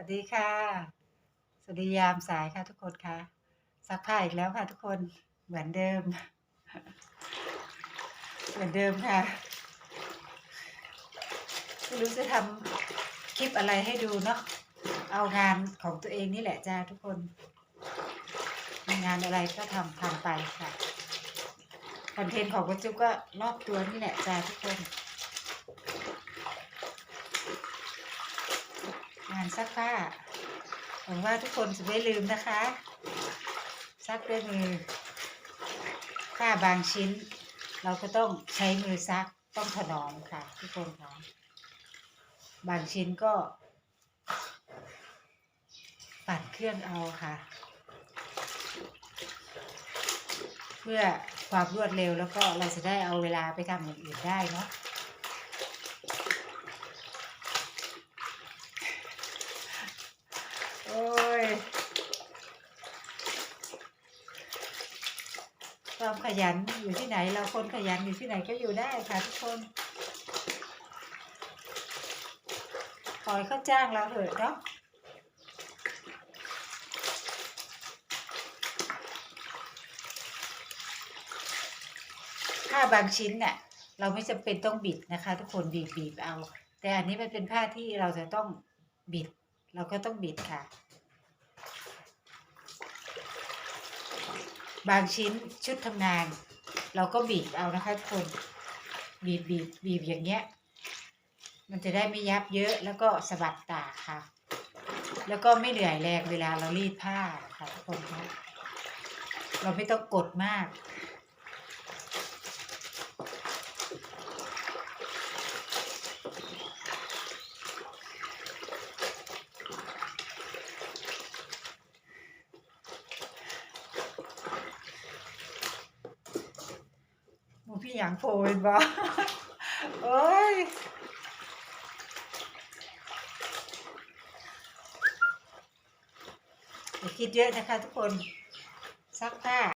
วัสดีค่ะ สวัสดียามสายค่ะทุกคนค่ะ ซักผ้าอีกแล้วค่ะทุกคน เหมือนเดิม เหมือนเดิมค่ะ ไม่รู้จะทำคลิปอะไรให้ดูเนาะ เอางานของตัวเองนี่แหละจ้าทุกคน งานอะไรก็ทำทำไปค่ะ คอนเทนต์ของกระจุกก็รอบตัวนี่แหละจ้าทุกคนานซักผ้าหวังว่าทุกคนจะไม่ลืมนะคะ ซักด้วยมือผ้าบางชิ้น เราก็ต้องใช้มือซักต้องถนอมค่ะ ทุกคนค่ะบางชิ้นก็ ปั่นเครื่องเอาค่ะ เพื่อความรวดเร็วแล้วก็เราจะได้เอาเวลาไปทำอย่างอื่นได้เนาะ โอ้ย ความขยันอยู่ที่ไหน เราคนขยันอยู่ที่ไหนก็อยู่ได้ค่ะทุกคนขอให้เขาจ้างเราเถอะเนาะผ้าบางชิ้นเนี่ยเราไม่จำเป็นต้องบิดนะคะ ทุกคนบีบบีบเอา แต่อันนี้มันเป็นผ้าที่เราจะต้องบิด เราก็ต้องบิดค่ะ บางชิ้นชุดทำงาน เราก็บีบเอานะคะทุกคนบีบบีบบีบอย่างเงี้ย มันจะได้ไม่ยับเยอะแล้วก็สะบัดตาค่ะ แล้วก็ไม่เหนื่อยแรงเวลาเรารีดผ้าค่ะทุกคนคะเราไม่ต้องกดมาก พี่หยางโฟนบ่เอ้ยอย่าคิดเยอะนะคะทุกคนซักผ้า